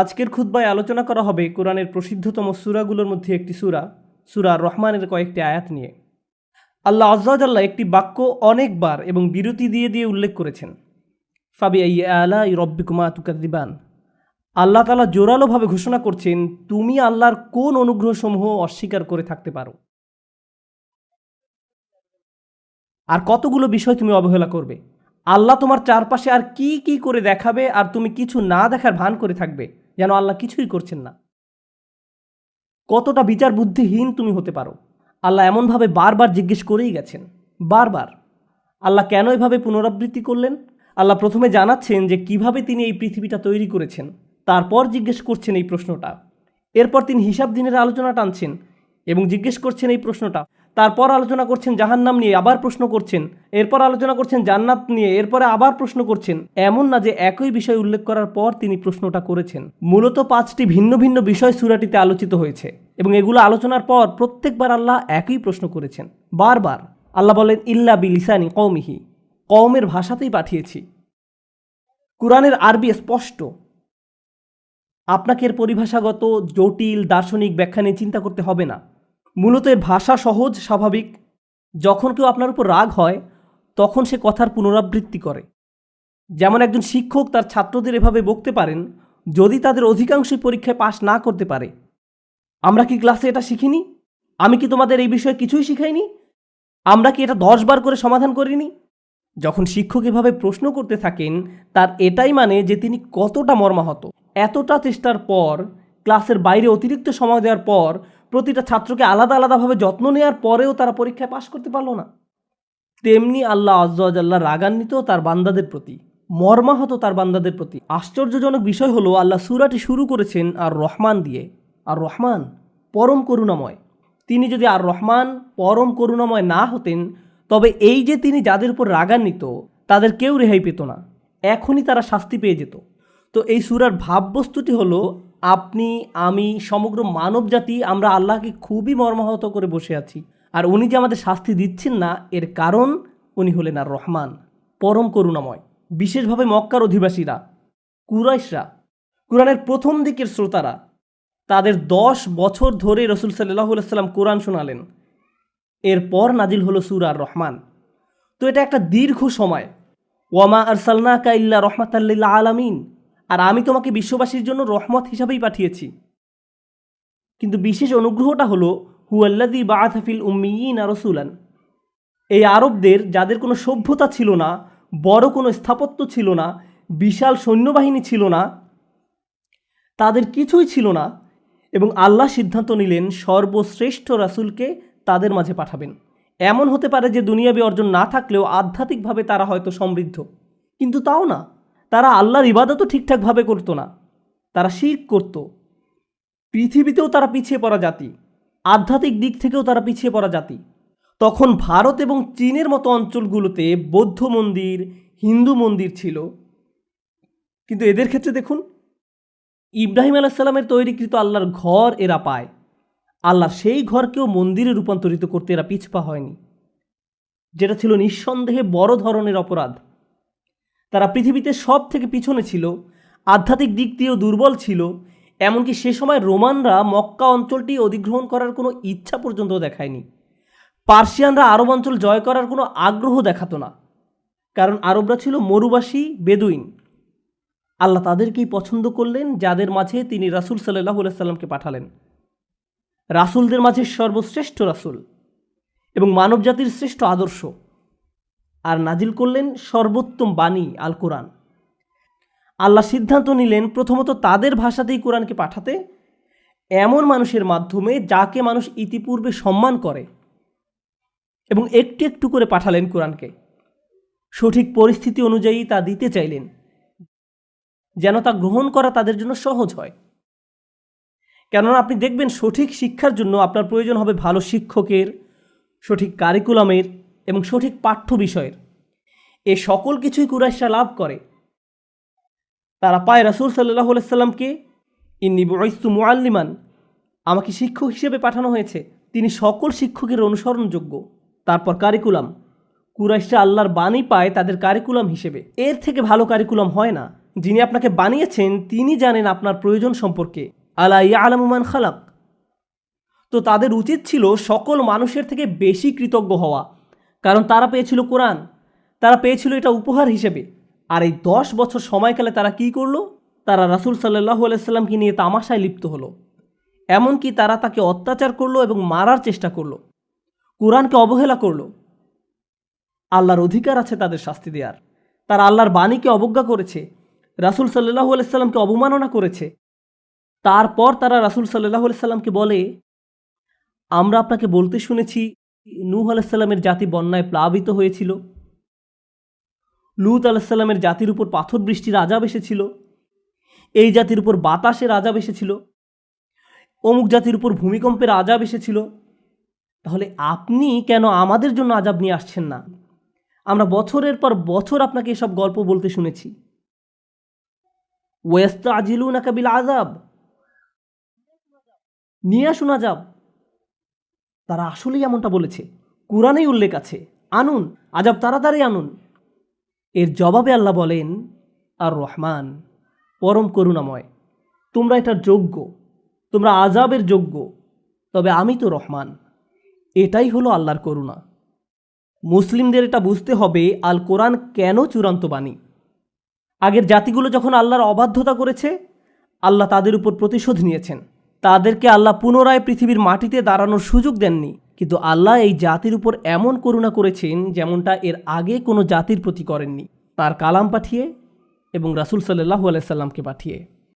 আজকের খুতবায় আলোচনা করা হবে কোরআনের প্রসিদ্ধতম সুরাগুলোর মধ্যে একটি সুরা সুরা রহমানের কয়েকটি আয়াত নিয়ে। আল্লাহ আজ্লাহ একটি বাক্য অনেকবার এবং বিরতি দিয়ে দিয়ে উল্লেখ করেছেন। ফাবি আই আলা ই রব্বিকুমা তুকাদিবান আল্লাহ তালা জোরালোভাবে ঘোষণা করছেন, তুমি আল্লাহর কোন অনুগ্রহসমূহ অস্বীকার করে থাকতে পারো। আর কতগুলো বিষয় তুমি অবহেলা করবে? আল্লাহ তোমার চারপাশে আর কি কি করে দেখাবে, আর তুমি কিছু না দেখার ভান করে থাকবে? যেন আল্লাহ কিছুই করছেন না। কতটা বিচার বুদ্ধিহীন তুমি হতে পারো। আল্লাহ এমনভাবে বারবার জিজ্ঞেস করেই গেছেন, বারবার। আল্লাহ কেন এভাবে পুনরাবৃত্তি করলেন? আল্লাহ প্রথমে জানাচ্ছেন যে কীভাবে তিনি এই পৃথিবীটা তৈরি করেছেন, তারপর জিজ্ঞেস করছেন এই প্রশ্নটা। এরপর তিনি হিসাব দিনের আলোচনা টানছেন এবং জিজ্ঞেস করছেন এই প্রশ্নটা তারপর আলোচনা করছেন জাহান্নাম নিয়ে, আবার প্রশ্ন করছেন। এরপর আলোচনা করছেন জান্নাত নিয়ে, এরপরে আবার প্রশ্ন করছেন। এমন না যে একই বিষয় উল্লেখ করার পর তিনি প্রশ্নটা করেছেন। মূলত পাঁচটি ভিন্ন ভিন্ন বিষয় সুরাটিতে আলোচিত হয়েছে এবং এগুলো আলোচনার পর প্রত্যেকবার আল্লাহ একই প্রশ্ন করেছেন। বারবার আল্লাহ বলেন, ইল্লা বি বিলিসানি কৌমিহি কওমের ভাষাতেই পাঠিয়েছি। কোরআনের আরবি স্পষ্ট। আপনাকে এর পরিভাষাগত, জটিল, দার্শনিক ব্যাখ্যা নিয়ে চিন্তা করতে হবে না। মূলত এর ভাষা সহজ, স্বাভাবিক। যখন কেউ আপনার উপর রাগ হয়, তখন সে কথার পুনরাবৃত্তি করে। যেমন একজন শিক্ষক তার ছাত্রদের এভাবে বকতে পারেন, যদি তাদের অধিকাংশই পরীক্ষায় পাশ না করতে পারে, আমরা কি ক্লাসে এটা শিখিনি? আমি কি তোমাদের এই বিষয়ে কিছুই শিখাইনি? আমরা কি এটা দশ বার করে সমাধান করিনি? যখন শিক্ষক এভাবে প্রশ্ন করতে থাকেন, তার এটাই মানে যে তিনি কতটা মর্মাহত। এতটা চেষ্টার পর, ক্লাসের বাইরে অতিরিক্ত সময় দেওয়ার পর প্রতিটা ছাত্রকে আলাদা আলাদাভাবে যত্ন নেওয়ার পরেও তারা পরীক্ষায় পাশ করতে পারল না। তেমনি আল্লাহ আজ্লাহ রাগান্বিত তার বান্দাদের প্রতি, মর্মাহত তার বান্দাদের প্রতি। আশ্চর্যজনক বিষয় হলো, আল্লাহ সুরাটি শুরু করেছেন আর রহমান দিয়ে। আর রহমান পরম করুণাময়। তিনি যদি আর রহমান পরম করুণাময় না হতেন, তবে এই যে তিনি যাদের উপর রাগান্বিত, তাদের কেউ রেহাই পেত না। এখনই তারা শাস্তি পেয়ে যেত। তো এই সুরার ভাববস্তুটি হলো আপনি, আমি, সমগ্র মানব জাতি আমরা আল্লাহকে খুবই মর্মাহত করে বসে আছি। আর উনি যে আমাদের শাস্তি দিচ্ছেন না, এর কারণ উনি হলেন আর রহমান। পরম করুণাময়। বিশেষভাবে মক্কার অধিবাসীরা, কুরাইশরা, কোরআনের প্রথম দিকের শ্রোতারা, তাদের দশ বছর ধরে রসুল সাল্লাহ সাল্লাম কোরআন শোনালেন। এরপর নাজিল হলো সুর আর রহমান। তো এটা একটা দীর্ঘ সময়। ওয়ামা আর আরসালনা কাইল্লা রহমাতাল্লিল্লা আলামিন। আর আমি তোমাকে বিশ্ববাসীর জন্য রহমত হিসাবেই পাঠিয়েছি। কিন্তু বিশেষ অনুগ্রহটা হলো হুয়াল্লাদি বাআথাফিল উম্মিয়িন আর রসুলান। এই আরবদের, যাদের কোনো সভ্যতা ছিল না, বড় কোনো স্থাপত্য ছিল না, বিশাল সৈন্যবাহিনী ছিল না, তাদের কিছুই ছিল না এবং আল্লাহ সিদ্ধান্ত নিলেন, সর্বশ্রেষ্ঠ রাসুলকে তাদের মাঝে পাঠাবেন। এমন হতে পারে যে দুনিয়াবি অর্জন না থাকলেও আধ্যাত্মিকভাবে তারা হয়তো সমৃদ্ধ। কিন্তু তাও না। তারা আল্লাহর ইবাদতও ঠিকঠাকভাবে করতো না। তারা শিখ করত। পৃথিবীতেও তারা পিছিয়ে পড়া জাতি। আধ্যাত্মিক দিক থেকেও তারা পিছিয়ে পড়া জাতি। তখন ভারত এবং চীনের মতো অঞ্চলগুলোতে বৌদ্ধ মন্দির, হিন্দু মন্দির ছিল। কিন্তু এদের ক্ষেত্রে দেখুন, ইব্রাহিম আলাহিসাল্লামের তৈরিকৃত আল্লাহর ঘর এরা পায়। আল্লাহ সেই ঘরকেও মন্দিরে রূপান্তরিত করতে এরা পিছপা হয়নি। যেটা ছিল নিঃসন্দেহে বড় ধরনের অপরাধ। তারা পৃথিবীতে সব থেকে পিছনে ছিল, আধ্যাত্মিক দিক দিয়েও দুর্বল ছিল, এমনকি সে সময় রোমানরা মক্কা অঞ্চলটি অধিগ্রহণ করার কোনো ইচ্ছা পর্যন্ত দেখায়নি। পার্সিয়ানরা আরব অঞ্চল জয় করার কোনো আগ্রহ দেখাতো না, কারণ আরবরা ছিল মরুবাসী, বেদুইন। আল্লাহ তাদেরকেই পছন্দ করলেন, যাদের মাঝে তিনি রাসুল সাল্লাহ সাল্লামকে পাঠালেন। রাসুলদের মাঝে সর্বশ্রেষ্ঠ রাসুল এবং মানবজাতির শ্রেষ্ঠ আদর্শ। আর নাজিল করলেন সর্বোত্তম বাণী আল কোরআন। আল্লাহ সিদ্ধান্ত নিলেন প্রথমত তাদের ভাষাতেই কোরআনকে পাঠাতে। এমন মানুষের মাধ্যমে যাকে মানুষ ইতিপূর্বে সম্মান করে এবং একটু একটু করে পাঠালেন কোরআনকে। সঠিক পরিস্থিতি অনুযায়ী তা দিতে চাইলেন, যেন তা গ্রহণ করা তাদের জন্য সহজ হয়। কেননা আপনি দেখবেন সঠিক শিক্ষার জন্য আপনার প্রয়োজন হবে ভালো শিক্ষকের, সঠিক কারিকুলামের এবং সঠিক পাঠ্য বিষয়ের। এ সকল কিছুই কুরাইশা লাভ করে। তারা পায় রাসুল সাল্লাহ সাল্লামকে ইন্নি বয়স্তু মুআল্লিমান আমাকে শিক্ষক হিসেবে পাঠানো হয়েছে। তিনি সকল শিক্ষকের অনুসরণযোগ্য। তারপর কারিকুলাম। কুরাইশরা আল্লাহর বাণী পায় তাদের কারিকুলাম হিসেবে। এর থেকে ভালো কারিকুলাম হয় না। যিনি আপনাকে বানিয়েছেন, তিনি জানেন আপনার প্রয়োজন সম্পর্কে। আলা আলামুমান খালাক। তো তাদের উচিত ছিল সকল মানুষের থেকে বেশি কৃতজ্ঞ হওয়া। কারণ তারা পেয়েছিল কোরআন। তারা পেয়েছিল এটা উপহার হিসেবে। আর এই দশ বছর সময়কালে তারা কি করল? তারা রাসুল সাল্লাহ আলাইসাল্লামকে নিয়ে তামাশায় লিপ্ত হলো। এমনকি তারা তাকে অত্যাচার করল এবং মারার চেষ্টা করল। কোরআনকে অবহেলা করল। আল্লাহর অধিকার আছে তাদের শাস্তি দেওয়ার তারা আল্লাহর বাণীকে অবজ্ঞা করেছে। রাসুল সাল্লাহু আলাইসাল্লামকে অবমাননা করেছে। তারপর তারা রাসুল সাল্লাহ আলাইসাল্লামকে বলে, আমরা আপনাকে বলতে শুনেছি নূহ আলাইসাল্লামের জাতি বন্যায় প্লাবিত হয়েছিল। লুত আলাইসাল্লামের জাতির উপর পাথর বৃষ্টির আজাব এসেছিল এই জাতির উপর বাতাসের আজাব এসেছিল অমুক জাতির উপর ভূমিকম্পের আজাব এসেছিল তাহলে আপনি কেন আমাদের জন্য আজাব নিয়ে আসছেন না? আমরা বছরের পর বছর আপনাকে এসব গল্প বলতে শুনেছি। ওয়েস্ত আজিলু না কাবিল আজাব নিয়ে আসুন আজাব তারা আসলেই এমনটা বলেছে। কোরআনেই উল্লেখ আছে, আনুন, আজাব তাড়াতাড়ি আনুন। এর জবাবে আল্লাহ বলেন, আর রহমান, পরম করুণাময়, তোমরা এটার যোগ্য, তোমরা আজাবের যোগ্য, তবে আমি তো রহমান, এটাই হলো আল্লাহর করুণা। মুসলিমদের এটা বুঝতে হবে, আল কোরআন কেন চূড়ান্ত বাণী? আগের জাতিগুলো যখন আল্লাহর অবাধ্যতা করেছে, আল্লাহ তাদের উপর প্রতিশোধ নিয়েছেন। তাদেরকে আল্লাহ পুনরায় পৃথিবীর মাটিতে দাঁড়ানোর সুযোগ দেননি। কিন্তু আল্লাহ এই জাতির উপর এমন করুণা করেছেন, যেমনটা এর আগে কোনো জাতির প্রতি করেননি। তার কালাম পাঠিয়ে এবং রাসুল সাল্লাহু আলাইসাল্লামকে পাঠিয়ে।